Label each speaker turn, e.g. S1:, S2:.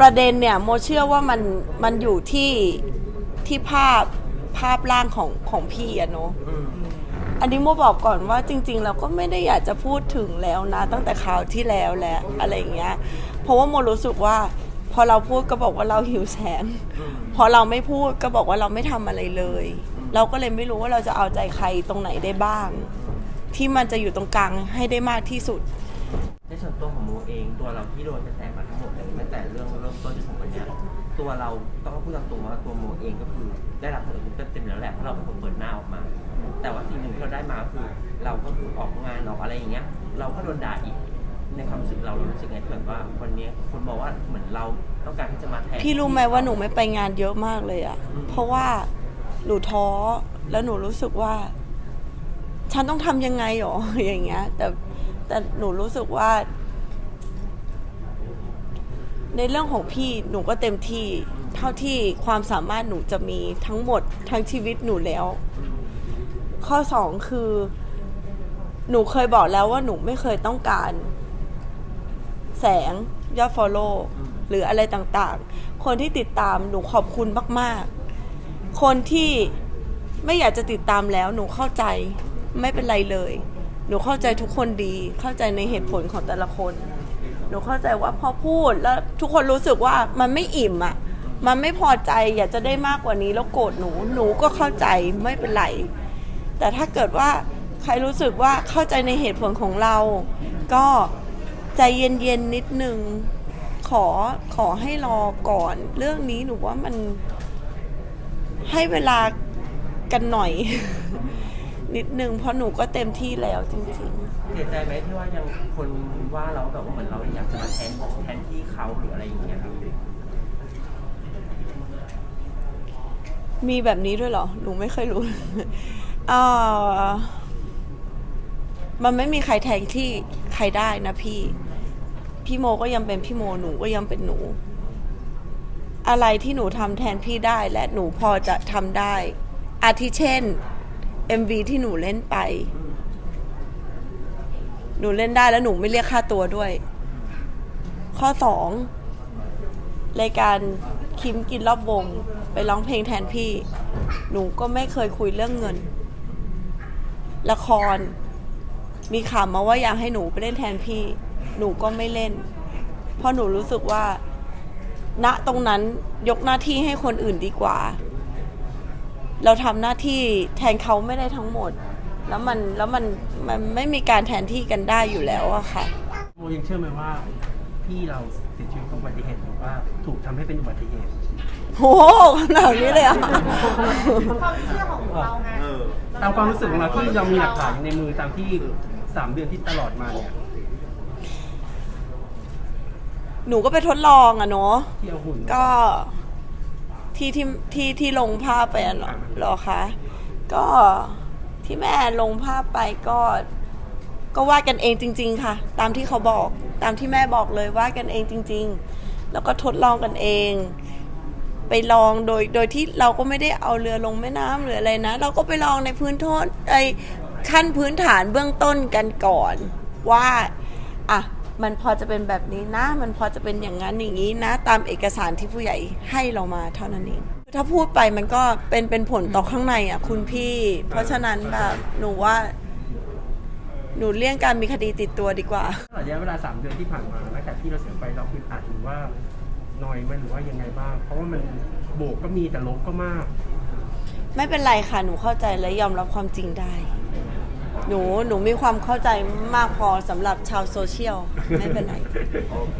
S1: ประเด็นเนี่ยโมเชื่อว่ามันมันอยู่ที่ที่ภาพภาพร่างของของพี่อะเนาะ
S2: อืม
S1: อันนี้โมบอกก่อนว่าจริง ๆ เราก็ไม่ได้อยากจะพูดถึงแล้วนะ ตั้งแต่คราวที่แล้วแหละอะไรอย่างเงี้ย เพราะว่าโมรู้สึกว่า พอเราพูดก็บอกว่าเราหิวแสง
S2: อืม
S1: พอเราไม่พูดก็บอกว่าเราไม่ทำอะไรเลย เราก็เลยไม่รู้ว่าเราจะเอาใจใครตรงไหนได้บ้าง ที่มันจะอยู่ตรงกลางให้ได้มากที่สุด
S2: ในส่วนตัวของโม เองตัวเราที่โดนกระแสมาทั้งหมดเลยตั้งแต่เรื่องเริ่มต้นจนถึงวันเนี้ยตัวเราต้องพูดตามตรงว่าตัวโมเองก็คือ ได้รับผลกระทบเต็มๆแล้วแหละเพราะเราเป็นคนเปิดหน้าออกมา แต่ว่าสิ่งหนึ่งที่เราได้มาก็คือ เราก็คือออกงานออกอะไรอย่างเงี้ย เราก็โดนด่าอีกในความรู้สึกเราเรารู้สึกไงเหมือนว่าวันเนี้ยคนบอกว่าเหมือนเราต้องการที่จะมาแทน
S1: พี่รู้ไหมว่าหนูไม่ไปงานเยอะมากเลยอะ
S2: อืม
S1: เพราะว่าหนูท้อแล้วหนูรู้สึกว่า ฉันต้องทำยังไงหรอ อย่างเงี้ย แต่แต่หนูรู้สึกว่า ในเรื่องของพี่หนูก็เต็มที่ เท่าที่ความสามารถหนูจะมีทั้งหมดทั้งชีวิตหนูแล้ว ข้อสองคือ หนูเคยบอกแล้วว่าหนูไม่เคยต้องการ แสงยอด follow หรืออะไรต่างๆ คนที่ติดตามหนูขอบคุณมาก ๆ คนที่ไม่อยากจะติดตามแล้ว หนูเข้าใจไม่เป็นไรเลย หนูเข้าใจทุกคนดี เข้าใจในเหตุผลของแต่ละคน หนูเข้าใจว่าพอพูดแล้วทุกคนรู้สึกว่ามันไม่อิ่มอะมันไม่พอใจอยากจะได้มากกว่านี้แล้วโกรธหนูหนูก็เข้าใจไม่เป็นไร แต่ถ้าเกิดว่าใครรู้สึกว่าเข้าใจในเหตุผลของเรา ก็ใจเย็นๆนิดนึงขอขอให้รอก่อน เรื่องนี้หนูว่ามันให้เวลากันหน่อย นิดนึงเพราะหนูก็เต็มที่แล้วจริง
S2: เสียใจไหมที่ว่ายังคนว่าเราแบบว่าเหมือนเราอยากจะมาแทนแทนที่เขาหรืออะไรอย่างเงี้ยครับ
S1: ๆมีแบบนี้ด้วยเหรอ หนูไม่เคยรู้ เอ่อมันไม่มีใครแทนที่ใครได้นะพี่ พี่โมก็ยังเป็นพี่โม หนูก็ยังเป็นหนู อะไรที่หนูทำแทนพี่ได้และหนูพอจะทำได้ อาทิเช่น MV ที่หนูเล่นไป หนูเล่นได้แล้วหนูไม่เรียกค่าตัวด้วย ข้อสองรายการคิมกินรอบวง ไปร้องเพลงแทนพี่ หนูก็ไม่เคยคุยเรื่องเงิน ละคร มีข่าวมาว่าอยากให้หนูไปเล่นแทนพี่ หนูก็ไม่เล่น เพราะหนูรู้สึกว่า ณตรงนั้นยกหน้าที่ให้คนอื่นดีกว่า เราทำหน้าที่แทนเขาไม่ได้ทั้งหมด แล้วมันแล้วมันมันไม่มีการแทนที่กันได้อยู่แล้วอะค่ะ
S3: โมยังเชื่อไหมว่าพี่เราเสียชีวิตเพราะอุบัติเหตุหรือว่าถูกทำให้เป็นอุบัติเหตุ
S1: โหขนาดนี้เลยอะ
S4: ความเชื่อของเราไง
S3: ตามความรู้สึกของเราที่เรามีหลักฐานในมือตามที่สามเดือนที่ตลอดมาเนี่ย
S1: หนูก็ไปทดลองอะเนาะ
S3: ที่เอาหุ่น
S1: ก็ ที่ที่ที่ที่ลงภาพไปอะเหรอเหรอคะก็ที่แม่ลงภาพไปก็ ก็วาดกันเองจริง ๆ ค่ะ ตามที่เขาบอกตามที่แม่บอกเลยวาดกันเองจริง ๆ แล้วก็ทดลองกันเอง ไปลองโดยโดยที่เราก็ไม่ได้เอาเรือลงแม่น้ำหรืออะไรนะ เราก็ไปลองในพื้นทนไอ้ขั้นพื้นฐานเบื้องต้นกันก่อนว่าอะ มันพอจะเป็นแบบนี้นะ มันพอจะเป็นอย่างนั้นอย่างนี้นะ ตามเอกสารที่ผู้ใหญ่ให้เรามาเท่านั้นเอง ถ้าพูดไปมันก็เป็นเป็นผลต่อข้างในอะคุณพี่ เพราะฉะนั้นแบบหนูว่า หนูเลี่ยงการมีคดีติดตัวดีกว่า
S3: ตลอดระยะเวลาสามเดือนที่ผ่านมาตั้งแต่ที่เราเสียไปเราคืออาจหรือว่าน้อยไหมหรือว่ายังไงบ้าง เพราะว่ามันบวกก็มีแต่ลบก็มาก
S1: ไม่เป็นไรค่ะ หนูเข้าใจและยอมรับความจริงได้ หนูหนูมีความเข้าใจมากพอสำหรับชาวโซเชียล ไม่เป็นไร
S2: โอเค